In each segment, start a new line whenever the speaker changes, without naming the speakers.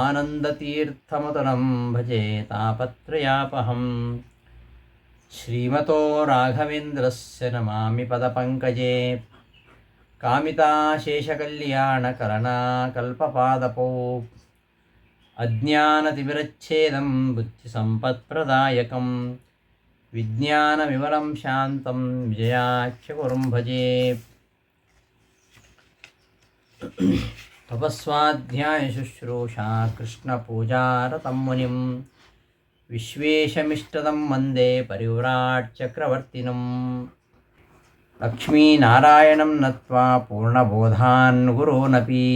आनन्दतीर्थमतुलं भजे तापत्रयापहम् श्रीमतो राघवेन्द्रस्य नमामि पदपङ्कजे कामिताशेषकल्याणकलनाकल्पपादपौ अज्ञानतिमिरच्छेदं बुद्धिसम्पत्प्रदायकं विज्ञानविमलं शान्तं विजयाख्यगुरुं भजे तपस्वाध्यायशुश्रूषा कृष्णपूजारतं मुनिं विश्वेशमिष्टदं वन्दे परिव्राट्चक्रवर्तिनं लक्ष्मीनारायणं नत्वा पूर्णबोधान् गुरूनपि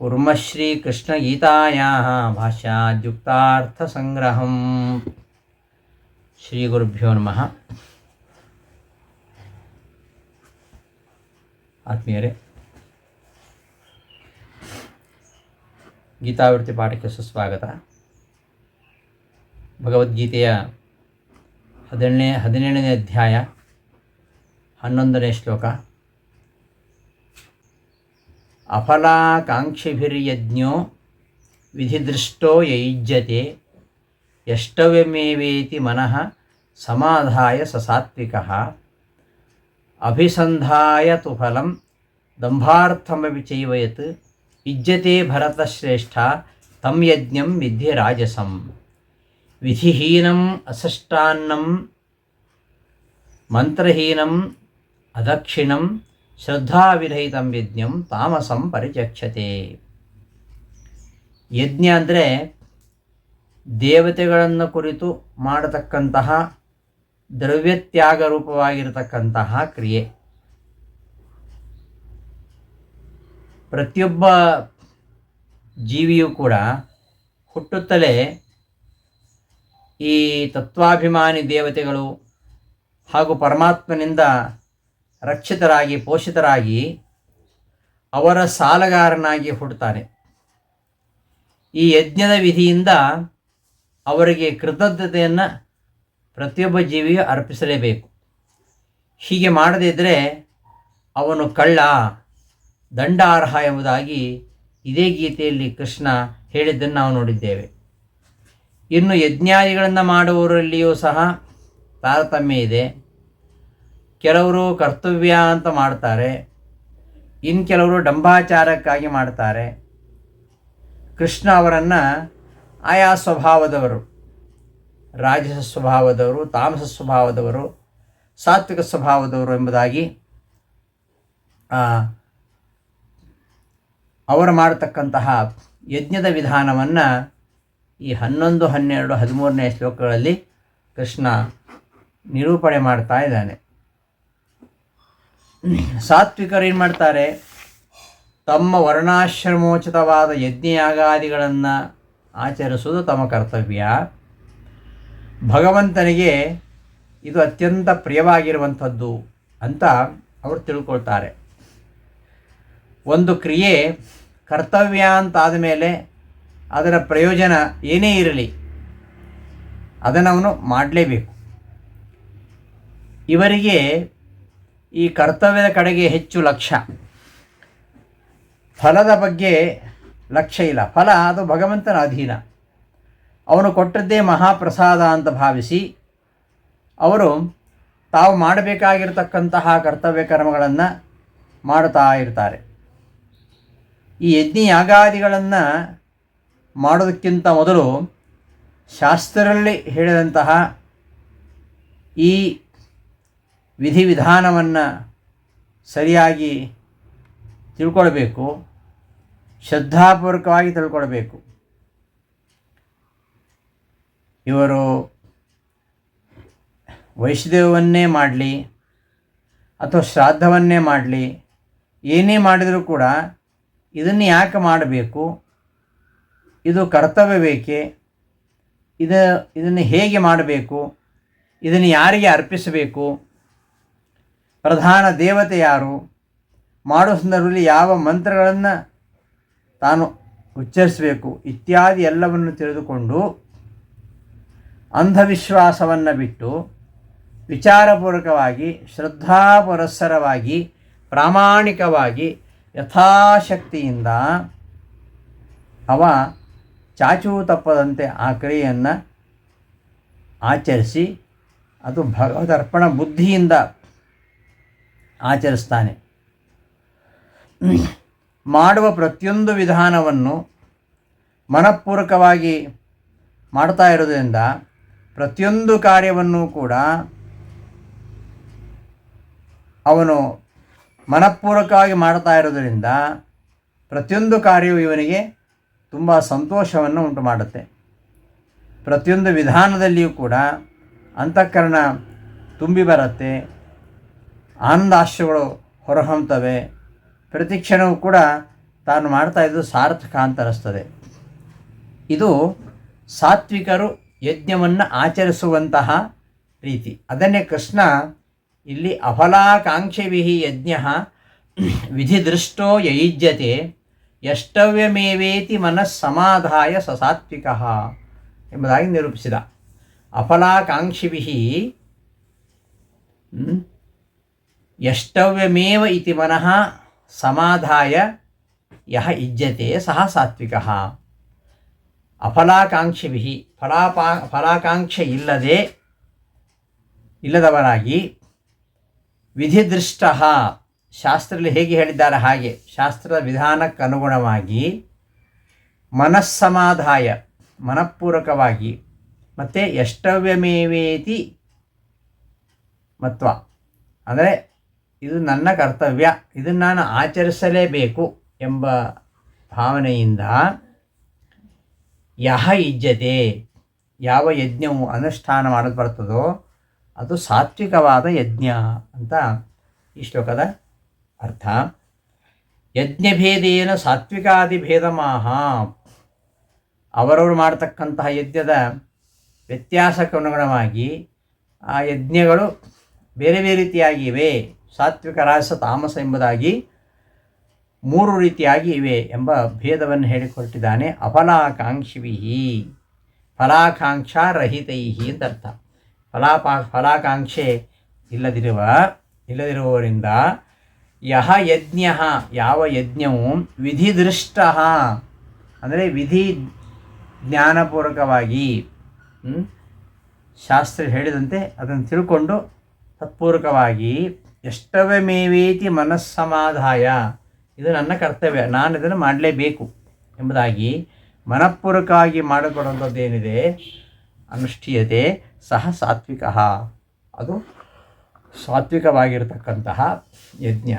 कुर्मः श्रीकृष्णगीतायाः भाष्याद्युक्तार्थसङ्ग्रहम् ಶ್ರೀಗುರುಭ್ಯೋ ನಮಃ ಆತ್ಮೀಯರೇ ಗೀತಾವೃತ್ತಿ ಪಾಠಕ್ಕೆ ಸುಸ್ವಾಗತ ಭಗವದ್ಗೀತೆಯ ಹದಿನೇಳನೇ ಹದಿನೇಳನೇ ಅಧ್ಯಾಯ ಹನ್ನೊಂದನೇ ಶ್ಲೋಕ ಅಫಲಾಕಾಂಕ್ಷಿಭಿರ್ಯಜ್ಞೋ ವಿಧಿದೃಷ್ಟೋ ಯೈಜ್ಯತೆ ಯಷ್ಟವ್ಯಮೇವೇತಿ ಮನಃ ಸಮಾಧಾಯ ಸ ಸಾತ್ವಿಕಃ ಅಭಿಸಂಧಾಯ ತು ಫಲಂ ದಂಭಾರ್ಥಮಪಿ ಯುಜ್ಯತೆ ಭರತಶ್ರೇಷ್ಠ ತಂ ಯಜ್ಞಂ ವಿದ್ಯೆ ರಾಜಸಂ. ವಿಧಿಹೀನಂ ಅಸಷ್ಟಾನ್ನಂ ಮಂತ್ರಹೀನಂ ಅದಕ್ಷಿಣಂ ಶ್ರದ್ಧಾವಿರಹಿತಂ ಯಜ್ಞಂ ತಾಮಸಂ ಪರಿಚಕ್ಷತೆ ಯಜ್ಞ ಅಂದರೆ ದೇವತೆಗಳನ್ನು ಕುರಿತು ಮಾಡತಕ್ಕಂತಹ ದ್ರವ್ಯತ್ಯಾಗ ರೂಪವಾಗಿರತಕ್ಕಂತಹ ಕ್ರಿಯೆ. ಪ್ರತಿಯೊಬ್ಬ ಜೀವಿಯೂ ಕೂಡ ಹುಟ್ಟುತ್ತಲೇ ಈ ತತ್ವಾಭಿಮಾನಿ ದೇವತೆಗಳು ಹಾಗೂ ಪರಮಾತ್ಮನಿಂದ ರಕ್ಷಿತರಾಗಿ, ಪೋಷಿತರಾಗಿ ಅವರ ಸಾಲಗಾರನಾಗಿ ಹುಡ್ತಾರೆ ಈ ಯಜ್ಞದ ವಿಧಿಯಿಂದ ಅವರಿಗೆ ಕೃತಜ್ಞತೆಯನ್ನು ಪ್ರತಿಯೊಬ್ಬ ಜೀವಿಯು ಅರ್ಪಿಸಲೇಬೇಕು. ಹೀಗೆ ಮಾಡದಿದ್ದರೆ ಅವನು ಕಳ್ಳ ದಂಡಾರ್ಹ ಎಂಬುದಾಗಿ ಇದೇ ಗೀತೆಯಲ್ಲಿ ಕೃಷ್ಣ ಹೇಳಿದ್ದನ್ನು ನಾವು ನೋಡಿದ್ದೇವೆ. ಇನ್ನು ಯಜ್ಞಾದಿಗಳನ್ನು ಮಾಡುವವರಲ್ಲಿಯೂ ಸಹ ತಾರತಮ್ಯ ಇದೆ. ಕೆಲವರು ಕರ್ತವ್ಯ ಅಂತ ಮಾಡ್ತಾರೆ. ಇನ್ನು ಕೆಲವರು ಡಂಬಾಚಾರಕ್ಕಾಗಿ ಮಾಡ್ತಾರೆ. ಕೃಷ್ಣ ಅವರನ್ನು ಆಯಾ ಸ್ವಭಾವದವರು, ರಾಜಸ ಸ್ವಭಾವದವರು, ತಾಮಸ ಸ್ವಭಾವದವರು, ಸಾತ್ವಿಕ ಸ್ವಭಾವದವರು ಎಂಬುದಾಗಿ ಅವರು ಮಾಡತಕ್ಕಂತಹ ಯಜ್ಞದ ವಿಧಾನವನ್ನು ಈ ಹನ್ನೊಂದು, ಹನ್ನೆರಡು, ಹದಿಮೂರನೇ ಶ್ಲೋಕಗಳಲ್ಲಿ ಕೃಷ್ಣ ನಿರೂಪಣೆ ಮಾಡ್ತಾ ಇದ್ದಾನೆ. ಸಾತ್ವಿಕರು ಏನು ಮಾಡ್ತಾರೆ? ತಮ್ಮ ವರ್ಣಾಶ್ರಮೋಚಿತವಾದ ಯಜ್ಞಯಾಗಾದಿಗಳನ್ನು ಆಚರಿಸುವುದು ತಮ್ಮ ಕರ್ತವ್ಯ. ಭಗವಂತನಿಗೆ ಇದು ಅತ್ಯಂತ ಪ್ರಿಯವಾಗಿರುವಂಥದ್ದು ಅಂತ ಅವರು ತಿಳ್ಕೊಳ್ತಾರೆ. ಒಂದು ಕ್ರಿಯೆ ಕರ್ತವ್ಯ ಅಂತಾದ ಮೇಲೆ ಅದರ ಪ್ರಯೋಜನ ಏನೇ ಇರಲಿ ಅದನ್ನು ಅವನು ಮಾಡಲೇಬೇಕು. ಇವರಿಗೆ ಈ ಕರ್ತವ್ಯದ ಕಡೆಗೆ ಹೆಚ್ಚು ಲಕ್ಷ್ಯ ಫಲದ ಬಗ್ಗೆ ಲಕ್ಷ್ಯ ಇಲ್ಲ. ಫಲ ಅದು ಭಗವಂತನ ಅಧೀನ. ಅವನು ಕೊಟ್ಟದ್ದೇ ಮಹಾಪ್ರಸಾದ ಅಂತ ಭಾವಿಸಿ ಅವರು ತಾವು ಮಾಡಬೇಕಾಗಿರತಕ್ಕಂತಹ ಕರ್ತವ್ಯ ಕರ್ಮಗಳನ್ನು ಮಾಡುತ್ತಾ ಇರ್ತಾರೆ. ಈ ಯಜ್ಞ ಯಾಗಾದಿಗಳನ್ನು ಮಾಡೋದಕ್ಕಿಂತ ಮೊದಲು ಶಾಸ್ತ್ರದಲ್ಲಿ ಹೇಳಿದಂತಹ ಈ ವಿಧಿವಿಧಾನವನ್ನು ಸರಿಯಾಗಿ ತಿಳ್ಕೊಳ್ಬೇಕು, ಶ್ರದ್ಧಾಪೂರ್ವಕವಾಗಿ ತಿಳ್ಕೊಳ್ಬೇಕು. ಇವರು ವೈಷ್ಣವನ್ನೇ ಮಾಡಲಿ ಅಥವಾ ಶ್ರಾದ್ದವನ್ನೇ ಮಾಡಲಿ, ಏನೇ ಮಾಡಿದರೂ ಕೂಡ ಇದನ್ನು ಯಾಕೆ ಮಾಡಬೇಕು? ಇದು ಕರ್ತವ್ಯ ಬೇಕೆ? ಇದು, ಇದನ್ನು ಹೇಗೆ ಮಾಡಬೇಕು? ಇದನ್ನು ಯಾರಿಗೆ ಅರ್ಪಿಸಬೇಕು? ಪ್ರಧಾನ ದೇವತೆ ಯಾರು? ಮಾಡೋ ಸಂದರ್ಭದಲ್ಲಿ ಯಾವ ಮಂತ್ರಗಳನ್ನು ತಾನು ಉಚ್ಚರಿಸಬೇಕು? ಇತ್ಯಾದಿ ಎಲ್ಲವನ್ನು ತಿಳಿದುಕೊಂಡು ಅಂಧವಿಶ್ವಾಸವನ್ನು ಬಿಟ್ಟು ವಿಚಾರಪೂರ್ವಕವಾಗಿ, ಶ್ರದ್ಧಾಪುರಸ್ಸರವಾಗಿ, ಪ್ರಾಮಾಣಿಕವಾಗಿ ಯಥಾಶಕ್ತಿಯಿಂದ ಅವ ಚಾಚೂ ತಪ್ಪದಂತೆ ಆ ಕ್ರಿಯೆಯನ್ನು ಆಚರಿಸಿ ಅದು ಭಗವದರ್ಪಣ ಬುದ್ಧಿಯಿಂದ ಆಚರಿಸ್ತಾನೆ. ಮಾಡುವ ಪ್ರತಿಯೊಂದು ವಿಧಾನವನ್ನು ಮನಪೂರ್ವಕವಾಗಿ ಮಾಡ್ತಾ ಇರೋದರಿಂದ ಪ್ರತಿಯೊಂದು ಕಾರ್ಯವನ್ನು ಕೂಡ ಅವನು ಮನಪೂರ್ವಕವಾಗಿ ಮಾಡ್ತಾ ಇರೋದರಿಂದ ಪ್ರತಿಯೊಂದು ಕಾರ್ಯವು ಇವನಿಗೆ ತುಂಬ ಸಂತೋಷವನ್ನು ಉಂಟು ಮಾಡುತ್ತೆ. ಪ್ರತಿಯೊಂದು ವಿಧಾನದಲ್ಲಿಯೂ ಕೂಡ ಅಂತಃಕರಣ ತುಂಬಿ ಬರುತ್ತೆ. ಆನಂದಾಶ್ರಗಳು ಹೊರಹೊಮ್ತವೆ. ಪ್ರತಿ ಕ್ಷಣವೂ ಕೂಡ ತಾನು ಮಾಡ್ತಾ ಇದ್ದು ಸಾರ್ಥಕ ಅಂತ ಇದು ಸಾತ್ವಿಕರು ಯಜ್ಞವನ್ನು ಆಚರಿಸುವಂತಹ ರೀತಿ. ಅದನ್ನೇ ಕೃಷ್ಣ ಇಲ್ಲಿ ಅಫಲಾಕಾಂಕ್ಷಿಭಿ ಯಜ್ಞ ವಿಧಿದೃಷ್ಟೋ ಯೈಜ್ಯತೆ ಯಷ್ಟವ್ಯಮೇವೇತಿ ಮನಸ್ಸಮಾಧಾಯ ಸಸಾತ್ವಿಕ ಎಂಬುದಾಗಿ ನಿರೂಪಿಸಿದ. ಅಫಲಾಕಾಂಕ್ಷಿಭಿ ಎಷ್ಟವ್ಯಮೇವ ಇತಿ ಮನಃ ಸಮಾಧಾಯ ಯಹ ಇಜ್ಜತೆ ಸಹ ಸಾತ್ವಿಕ. ಅಫಲಾಕಾಂಕ್ಷಿಭಿ ಫಲಾಪಾ, ಫಲಾಕಾಂಕ್ಷೆ ಇಲ್ಲದೆ, ಇಲ್ಲದವರಾಗಿ ವಿಧಿದೃಷ್ಟ. ಶಾಸ್ತ್ರದಲ್ಲಿ ಹೇಗೆ ಹೇಳಿದ್ದಾರೆ ಹಾಗೆ. ಶಾಸ್ತ್ರದ ವಿಧಾನಕ್ಕನುಗುಣವಾಗಿ ಮನಸ್ಸಮಾಧಾಯ ಮನಪೂರ್ವಕವಾಗಿ ಮತ್ತು ಎಷ್ಟವ್ಯಮೇವೇತಿ ಮತ್ವ. ಅಂದರೆ ಇದು ನನ್ನ ಕರ್ತವ್ಯ, ಇದನ್ನು ನಾನು ಆಚರಿಸಲೇಬೇಕು ಎಂಬ ಭಾವನೆಯಿಂದ ಯಹ ಇಜ್ಜತೆ, ಯಾವ ಯಜ್ಞವು ಅನುಷ್ಠಾನ ಮಾಡೋದು ಬರ್ತದೋ ಅದು ಸಾತ್ವಿಕವಾದ ಯಜ್ಞ ಅಂತ ಈ ಶ್ಲೋಕದ ಅರ್ಥ. ಯಜ್ಞಭೇದೇನ ಸಾತ್ವಿಕಾದಿ ಭೇದಮಾಹ ಅವರವರು ಮಾಡತಕ್ಕಂತಹ ಯಜ್ಞದ ವ್ಯತ್ಯಾಸಕ್ಕನುಗುಣವಾಗಿ ಆ ಯಜ್ಞಗಳು ಬೇರೆ ಬೇರೆ ರೀತಿಯಾಗಿವೆ. ಸಾತ್ವಿಕ ರಾಜಸ ತಾಮಸ ಎಂಬುದಾಗಿ ಮೂರು ರೀತಿಯಾಗಿ ಇವೆ ಎಂಬ ಭೇದವನ್ನು ಹೇಳಿಕೊಟ್ಟಿದ್ದಾನೆ ಅಫಲಾಕಾಂಕ್ಷಿಭಿ ಫಲಾಕಾಂಕ್ಷಾ ರಹಿತೈ ಅಂತ ಅರ್ಥ. ಫಲಾಪಾ ಫಲಾಕಾಂಕ್ಷೆ ಇಲ್ಲದಿರುವ ಇಲ್ಲದಿರುವವರಿಂದ ಯಹ ಯಜ್ಞ, ಯಾವ ಯಜ್ಞವು ವಿಧಿದೃಷ್ಟ, ಅಂದರೆ ವಿಧಿ ಜ್ಞಾನಪೂರ್ವಕವಾಗಿ ಶಾಸ್ತ್ರ ಹೇಳಿದಂತೆ ಅದನ್ನು ತಿಳ್ಕೊಂಡು ತತ್ಪೂರ್ವಕವಾಗಿ ಎಷ್ಟವಮೇವೇತಿ ಮನಸ್ಸಮಾಧಾಯ, ಇದು ನನ್ನ ಕರ್ತವ್ಯ, ನಾನು ಇದನ್ನು ಮಾಡಲೇಬೇಕು ಎಂಬುದಾಗಿ ಮನಪೂರ್ವಕವಾಗಿ ಮಾಡಿಕೊಡುವಂಥದ್ದೇನಿದೆ, ಅನುಷ್ಠೀಯತೆ. ಸಹ ಸಾತ್ವಿಕ. ಅದು ಸಾತ್ವಿಕವಾಗಿರತಕ್ಕಂತಹ ಯಜ್ಞ.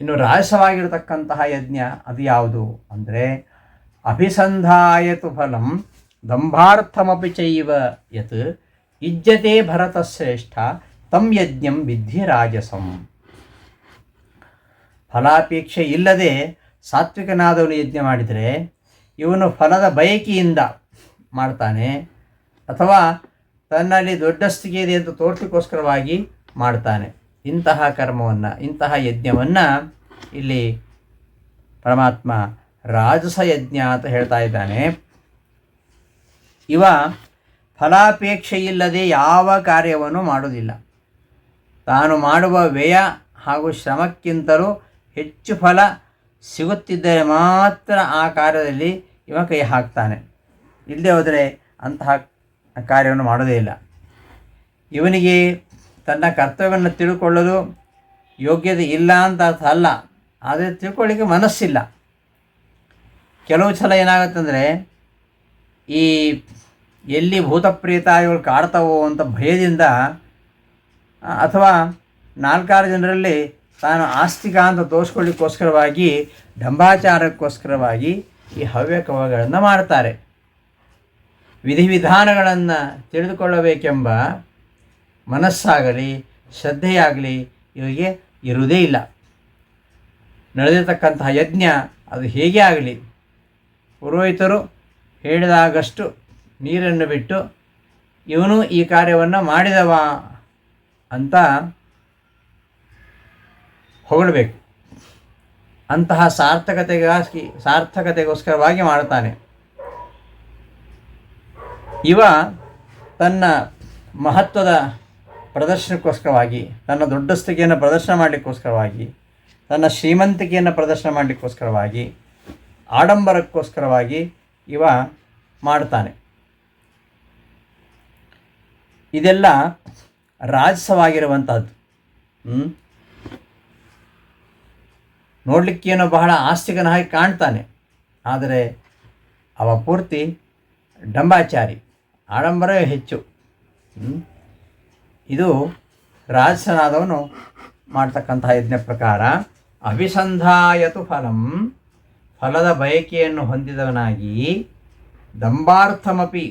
ಇನ್ನು ರಾಜಸವಾಗಿರತಕ್ಕಂತಹ ಯಜ್ಞ ಅದು ಯಾವುದು ಅಂದರೆ ಅಭಿಸಂಧಾಯತು ಫಲಂ ದಂಭಾರ್ಥಮಿ ಚೈವ ಯತ್ ಇಜ್ಜತೆ ಭರತಶ್ರೇಷ್ಠ ತಂ ಯಜ್ಞಂ ವಿಧಿ ರಾಜಸಂ. ಫಲಾಪೇಕ್ಷೆ ಇಲ್ಲದೆ ಸಾತ್ವಿಕನಾದವನು ಯಜ್ಞ ಮಾಡಿದರೆ ಇವನು ಫಲದ ಬಯಕೆಯಿಂದ ಮಾಡ್ತಾನೆ ಅಥವಾ ತನ್ನಲ್ಲಿ ದೊಡ್ಡಸ್ತಿಗೆ ಇದೆ ಅಂತ ತೋರ್ತಿಕೋಸ್ಕರವಾಗಿ ಮಾಡ್ತಾನೆ. ಇಂತಹ ಕರ್ಮವನ್ನು, ಇಂತಹ ಯಜ್ಞವನ್ನು ಇಲ್ಲಿ ಪರಮಾತ್ಮ ರಾಜಸ ಯಜ್ಞ ಅಂತ ಹೇಳ್ತಾ ಇದ್ದಾನೆ. ಇವ ಫಲಾಪೇಕ್ಷೆ ಇಲ್ಲದೆ ಯಾವ ಕಾರ್ಯವನ್ನು ಮಾಡುವುದಿಲ್ಲ. ತಾನು ಮಾಡುವ ವ್ಯಯ ಹಾಗೂ ಶ್ರಮಕ್ಕಿಂತಲೂ ಹೆಚ್ಚು ಫಲ ಸಿಗುತ್ತಿದ್ದರೆ ಮಾತ್ರ ಆ ಕಾರ್ಯದಲ್ಲಿ ಇವ ಕೈ ಹಾಕ್ತಾನೆ. ಇಲ್ಲದೆ ಹೋದರೆ ಅಂತಹ ಕಾರ್ಯವನ್ನು ಮಾಡೋದೇ ಇಲ್ಲ. ಇವನಿಗೆ ತನ್ನ ಕರ್ತವ್ಯವನ್ನು ತಿಳ್ಕೊಳ್ಳಲು ಯೋಗ್ಯತೆ ಇಲ್ಲ ಅಂತ ಅರ್ಥ ಅಲ್ಲ. ಆದರೆ ತಿಳ್ಕೊಳ್ಳಿಕ್ಕೆ ಮನಸ್ಸಿಲ್ಲ. ಕೆಲವು ಸಲ ಏನಾಗುತ್ತಂದರೆ ಈ ಎಲ್ಲಿ ಭೂತಪ್ರೇತಾದಿಗಳು ಕಾಡ್ತಾವೋ ಅಂತ ಭಯದಿಂದ, ಅಥವಾ ನಾಲ್ಕಾರು ಜನರಲ್ಲಿ ತಾನು ಆಸ್ತಿಕ ಅಂತ ತೋರಿಸ್ಕೊಳ್ಳಿಕ್ಕೋಸ್ಕರವಾಗಿ, ಡಂಬಾಚಾರಕ್ಕೋಸ್ಕರವಾಗಿ ಈ ಹವ್ಯಕವಗಳನ್ನು ಮಾಡ್ತಾರೆ. ವಿಧಿವಿಧಾನಗಳನ್ನು ತಿಳಿದುಕೊಳ್ಳಬೇಕೆಂಬ ಮನಸ್ಸಾಗಲಿ, ಶ್ರದ್ಧೆಯಾಗಲಿ ಇವರಿಗೆ ಇರುವುದೇ ಇಲ್ಲ. ನಡೆದಿರ್ತಕ್ಕಂತಹ ಯಜ್ಞ ಅದು ಹೇಗೆ ಆಗಲಿ, ಪುರೋಹಿತರು ಹೇಳಿದಾಗಷ್ಟು ನೀರನ್ನು ಬಿಟ್ಟು, ಇವನು ಈ ಕಾರ್ಯವನ್ನು ಮಾಡಿದವ ಅಂತ ಹೊಗಳಬೇಕು. ಅಂತಹ ಸಾರ್ಥಕತೆಗಾಗಿ, ಸಾರ್ಥಕತೆಗೋಸ್ಕರವಾಗಿ ಮಾಡುತ್ತಾನೆ. ಇವ ತನ್ನ ಮಹತ್ವದ ಪ್ರದರ್ಶನಕ್ಕೋಸ್ಕರವಾಗಿ, ತನ್ನ ದೊಡ್ಡಸ್ತಿಕೆಯನ್ನು ಪ್ರದರ್ಶನ ಮಾಡಲಿಕ್ಕೋಸ್ಕರವಾಗಿ, ತನ್ನ ಶ್ರೀಮಂತಿಕೆಯನ್ನು ಪ್ರದರ್ಶನ ಮಾಡಲಿಕ್ಕೋಸ್ಕರವಾಗಿ, ಆಡಂಬರಕ್ಕೋಸ್ಕರವಾಗಿ ಇವ ಮಾಡ್ತಾನೆ. ಇದೆಲ್ಲ ರಾಜಸವಾಗಿರುವಂಥದ್ದು ನೋಡಲಿಕ್ಕೇನೋ ಬಹಳ ಆಸ್ತಿಕನ ಹಾಗೆ ಕಾಣ್ತಾನೆ. ಆದರೆ ಅವ ಪೂರ್ತಿ ಡಂಬಾಚಾರಿ. ಆಡಂಬರವೇ ಹೆಚ್ಚು. ಇದು ರಾಜಸನಾದವನು ಮಾಡ್ತಕ್ಕಂತಹ ಯಜ್ಞ ಪ್ರಕಾರ, ಅಭಿಸಂಧಾಯತು ಫಲಂ, ಫಲದ ಬಯಕೆಯನ್ನು ಹೊಂದಿದವನಾಗಿ ದಂಬಾರ್ಥಮಪಿ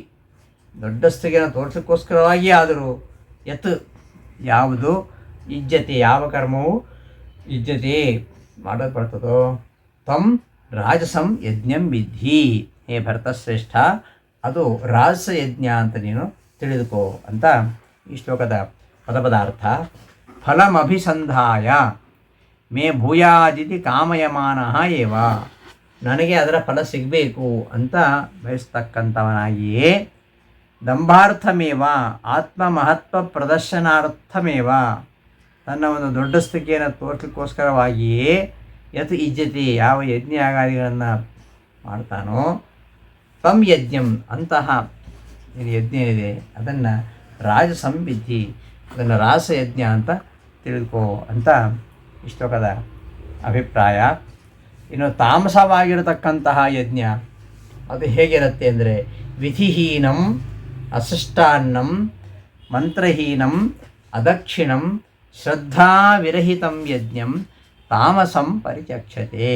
ದೊಡ್ಡಸ್ತಿಗೆನ ತೋರಿಸೋಕ್ಕೋಸ್ಕರವಾಗಿ ಆದರೂ ಯತ್ ಯಾವುದು? ಇಜ್ಜತೆ. ಯಾವ ಕರ್ಮವು? ಇಜ್ಜತೆ. ಮಾಡಲ್ಪಡ್ತದೋ ತಂ ರಾಜಸಂ ಯಜ್ಞಂ ವಿಧಿ ಹೇ ಭರತಶ್ರೇಷ್ಠ ಅದು ರಾಸಯಜ್ಞ ಅಂತ ನೀನು ತಿಳಿದುಕೋ ಅಂತ ಈ ಶ್ಲೋಕದ ಪದಪದಾರ್ಥ ಫಲಮಭಿಸಂಧಾಯ. ಮೇ ಭೂಯಾದಿತಿ ಕಾಮಯಮಾನ ಏವ. ನನಗೆ ಅದರ ಫಲ ಸಿಗಬೇಕು ಅಂತ ಬಯಸ್ತಕ್ಕಂಥವನಾಗಿಯೇ ದಂಭಾರ್ಥಮೇವ ಆತ್ಮ ಮಹತ್ವ ಪ್ರದರ್ಶನಾರ್ಥಮೇವ. ತನ್ನ ಒಂದು ದೊಡ್ಡ ಸ್ಥಿತಿಯನ್ನು ತೋರಿಸಲಿಕ್ಕೋಸ್ಕರವಾಗಿಯೇ ಯತ್ ಇಜ್ಜತಿ ಯಾವ ಯಜ್ಞ ಯಾಗಾದಿಗಳನ್ನು ಮಾಡ್ತಾನೋ ತಂ ಯಜ್ಞಂ ಅಂತಹ ಯಜ್ಞ ಏನಿದೆ ಅದನ್ನು ರಾಜ ಸಂವಿಧಿ ಅದನ್ನು ರಾಸಯಜ್ಞ ಅಂತ ತಿಳ್ಕೋ ಅಂತ ಇಷ್ಟೋಕದ ಅಭಿಪ್ರಾಯ. ಇನ್ನು ತಾಮಸವಾಗಿರತಕ್ಕಂತಹ ಯಜ್ಞ, ಅದು ಹೇಗಿರುತ್ತೆ ಅಂದರೆ ವಿಧಿಹೀನಂ, ಅಸೃಷ್ಟಾನ್ನಂ, ಮಂತ್ರಹೀನಂ, ಅದಕ್ಷಿಣಂ, ಶ್ರದ್ಧಾವಿರಹಿತಂ ಯಜ್ಞಂ, ತಾಮಸಂ ಪರಿಚಕ್ಷತೆ.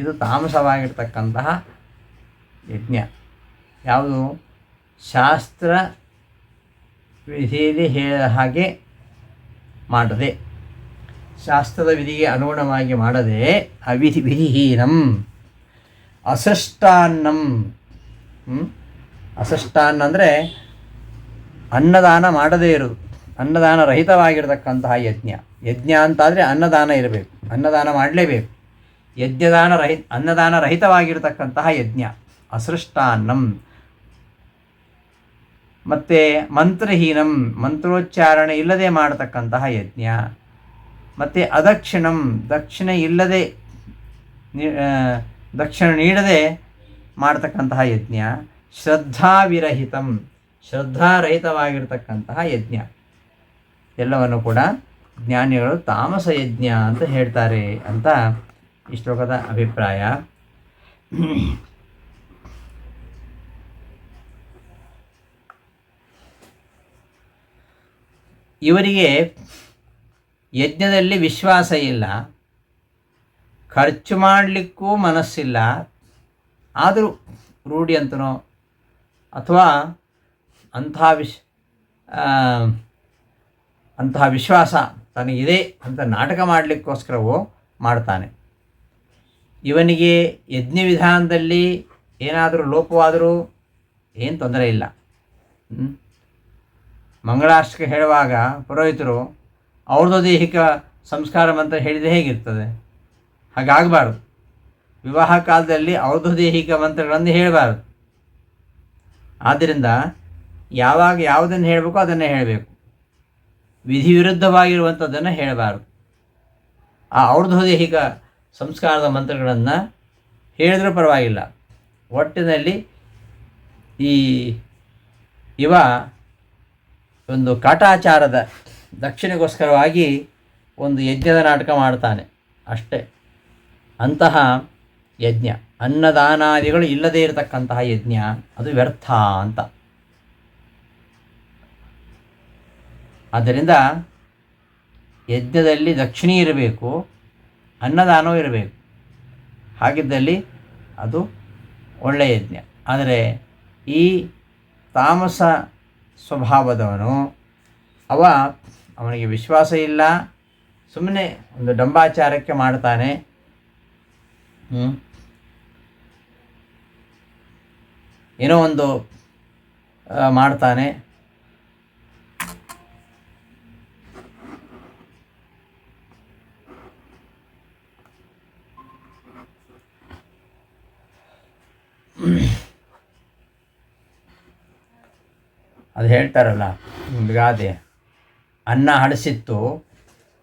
ಇದು ತಾಮಸವಾಗಿರ್ತಕ್ಕಂತಹ ಯಜ್ಞ. ಯಾವುದು? ಶಾಸ್ತ್ರ ವಿಧಿಯಲ್ಲಿ ಹೇಳಿದ ಹಾಗೆ ಮಾಡದೆ, ಶಾಸ್ತ್ರದ ವಿಧಿಗೆ ಅನುಗುಣವಾಗಿ ಮಾಡದೆ ಅವಿಧಿ ವಿಧಿಹೀನಂ, ಅಸಷ್ಟಾನ್ನ. ಅಸೃಷ್ಟಾನ್ನ ಅಂದರೆ ಅನ್ನದಾನ ಮಾಡದೇ ಇರೋದು ಅನ್ನದಾನ ರಹಿತವಾಗಿರತಕ್ಕಂತಹ ಯಜ್ಞ. ಯಜ್ಞ ಅಂತಾದರೆ ಅನ್ನದಾನ ಇರಬೇಕು, ಅನ್ನದಾನ ಮಾಡಲೇಬೇಕು. ಯಜ್ಞದಾನ ರಹಿತ ಅನ್ನದಾನ ರಹಿತವಾಗಿರತಕ್ಕಂತಹ ಯಜ್ಞ. ಅಸೃಷ್ಟಾನ್ನಂ. ಮತ್ತು ಮಂತ್ರಹೀನಂ, ಮಂತ್ರೋಚ್ಚಾರಣೆ ಇಲ್ಲದೆ ಮಾಡತಕ್ಕಂತಹ ಯಜ್ಞ. ಮತ್ತು ಅದಕ್ಷಿಣಂ, ದಕ್ಷಿಣ ಇಲ್ಲದೆ ದಕ್ಷಿಣ ನೀಡದೆ ಮಾಡತಕ್ಕಂತಹ ಯಜ್ಞ. ಶ್ರದ್ಧಾವಿರಹಿತಂ, ಶ್ರದ್ಧಾರಹಿತವಾಗಿರ್ತಕ್ಕಂತಹ ಯಜ್ಞ. ಎಲ್ಲವನ್ನು ಕೂಡ ಜ್ಞಾನಿಗಳು ತಾಮಸ ಯಜ್ಞ ಅಂತ ಹೇಳ್ತಾರೆ ಅಂತ ಈ ಶ್ಲೋಕದ ಅಭಿಪ್ರಾಯ. ಇವರಿಗೆ ಯಜ್ಞದಲ್ಲಿ ವಿಶ್ವಾಸ ಇಲ್ಲ, ಖರ್ಚು ಮಾಡಲಿಕ್ಕೂ ಮನಸ್ಸಿಲ್ಲ, ಆದರೂ ರೂಢಿ ಅಂತನೋ ಅಥವಾ ಅಂಥ ವಿಶ್ ಅಂತಹ ವಿಶ್ವಾಸ ತನಗಿದೆ ಅಂತ ನಾಟಕ ಮಾಡಲಿಕ್ಕೋಸ್ಕರವೋ ಮಾಡ್ತಾನೆ ಇವನಿಗೆ ಯಜ್ಞ ವಿಧಾನದಲ್ಲಿ ಏನಾದರೂ ಲೋಪವಾದರೂ ಏನು ತೊಂದರೆ ಇಲ್ಲ? ಮಂಗಳಾಷ್ಟಕ ಹೇಳುವಾಗ ಪುರೋಹಿತರು ಅವ್ರದ್ದು ದೈಹಿಕ ಸಂಸ್ಕಾರ ಮಂತ್ರ ಹೇಳಿದರೆ ಹೇಗಿರ್ತದೆ? ಹಾಗಾಗಬಾರ್ದು. ವಿವಾಹ ಕಾಲದಲ್ಲಿ ಅವ್ರದ್ದು ದೈಹಿಕ ಮಂತ್ರಗಳನ್ನು ಹೇಳಬಾರ್ದು. ಆದ್ದರಿಂದ ಯಾವಾಗ ಯಾವುದನ್ನು ಹೇಳಬೇಕೋ ಅದನ್ನೇ ಹೇಳಬೇಕು. ವಿಧಿ ವಿರುದ್ಧವಾಗಿರುವಂಥದ್ದನ್ನು ಹೇಳಬಾರ್ದು. ಆ ಅವ್ರದ್ದು ದೈಹಿಕ ಸಂಸ್ಕಾರದ ಮಂತ್ರಗಳನ್ನು ಹೇಳಿದ್ರೂ ಪರವಾಗಿಲ್ಲ. ಒಟ್ಟಿನಲ್ಲಿ ಈ ಇವ ಒಂದು ಕಾಟಾಚಾರದ ದಕ್ಷಿಣೆಗೋಸ್ಕರವಾಗಿ ಒಂದು ಯಜ್ಞದ ನಾಟಕ ಮಾಡ್ತಾನೆ. ಅಷ್ಟೇ. ಅಂತಹ ಯಜ್ಞ. ಅನ್ನದಾನಾದಿಗಳು ಇಲ್ಲದೇ ಇರತಕ್ಕಂತಹ ಯಜ್ಞ. ಅದು ವ್ಯರ್ಥ ಅಂತ. ಆದ್ದರಿಂದ ಯಜ್ಞದಲ್ಲಿ ದಕ್ಷಿಣೆ ಇರಬೇಕು, ಅನ್ನದಾನವೂ ಇರಬೇಕು. ಹಾಗಿದ್ದಲ್ಲಿ ಅದು ಒಳ್ಳೆಯ ಯಜ್ಞ. ಆದರೆ ಈ ತಾಮಸ ಸ್ವಭಾವದವನು. ಅವ ಅವನಿಗೆ ವಿಶ್ವಾಸ ಇಲ್ಲ. ಸುಮ್ಮನೆ ಒಂದು ಡಂಬಾಚಾರಕ್ಕೆ ಮಾಡ್ತಾನೆ. ಏನೋ ಒಂದು ಮಾಡ್ತಾನೆ. ಅದು ಹೇಳ್ತಾರಲ್ಲ, ಒಂದು ಗಾದೆ, ಅನ್ನ ಹಳಸಿತ್ತು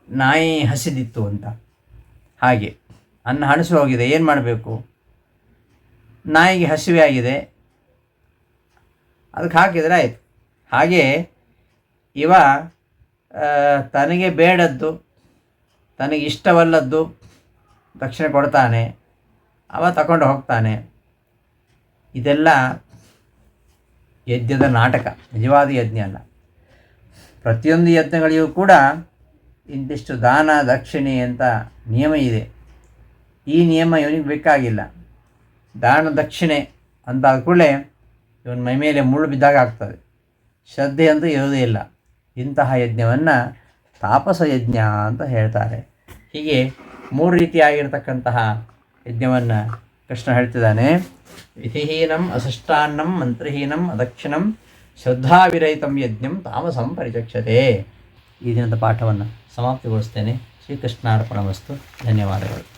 ನಾಯಿ ಹಸಿದಿತ್ತು ಅಂತ. ಹಾಗೆ, ಅನ್ನ ಹಣಸು ಹೋಗಿದೆ, ಏನು ಮಾಡಬೇಕು? ನಾಯಿಗೆ ಹಸಿವೆ ಆಗಿದೆ. ಅದಕ್ಕೆ ಹಾಕಿದರೆ ಆಯಿತು. ಹಾಗೆ, ಇವ ತನಗೆ ಬೇಡದ್ದು, ತನಗೆ ಇಷ್ಟವಲ್ಲದ್ದು, ದಕ್ಷಿಣ ಕೊಡ್ತಾನೆ, ಅವ ತಗೊಂಡು ಹೋಗ್ತಾನೆ. ಇದೆಲ್ಲ ಯಜ್ಞದ ನಾಟಕ, ನಿಜವಾದ ಯಜ್ಞ ಅಲ್ಲ. ಪ್ರತಿಯೊಂದು ಯಜ್ಞಗಳಿಗೂ ಕೂಡ ಇಂತಿಷ್ಟು ದಾನ, ದಕ್ಷಿಣೆ ಅಂತ ನಿಯಮ ಇದೆ. ಈ ನಿಯಮ ಇವನಿಗೆ ಬೇಕಾಗಿಲ್ಲ. ದಾನ, ದಕ್ಷಿಣೆ ಅಂತಾದ ಕೂಡಲೇ ಇವನ ಮೈ ಮೇಲೆ ಮುಳ್ಳು ಬಿದ್ದಾಗ ಆಗ್ತದೆ. ಶ್ರದ್ಧೆ ಅಂತೂ ಇರೋದೇ ಇಲ್ಲ. ಇಂತಹ ಯಜ್ಞವನ್ನು ತಾಪಸ ಯಜ್ಞ ಅಂತ ಹೇಳ್ತಾರೆ. ಹೀಗೆ ಮೂರು ರೀತಿಯಾಗಿರ್ತಕ್ಕಂತಹ ಯಜ್ಞವನ್ನು ಕೃಷ್ಣ ಹೇಳ್ತಿದ್ದಾನೆ ವಿಧಿಹೀನಂ ಅಸಷ್ಟಾನ್ನಂ ಮಂತ್ರಹೀನಂ ಅದಕ್ಷಿಣಂ ಶ್ರದ್ಧಾವಿರಹಿತಂ ಯಜ್ಞಂ ತಾಮಸಂ ಪರಿಚಕ್ಷತೆ. ಈ ದಿನದ ಪಾಠವನ್ನು ಸಮಾಪ್ತಿಗೊಳಿಸ್ತೇನೆ. ಶ್ರೀಕೃಷ್ಣಾರ್ಪಣ ವಸ್ತು. ಧನ್ಯವಾದಗಳು.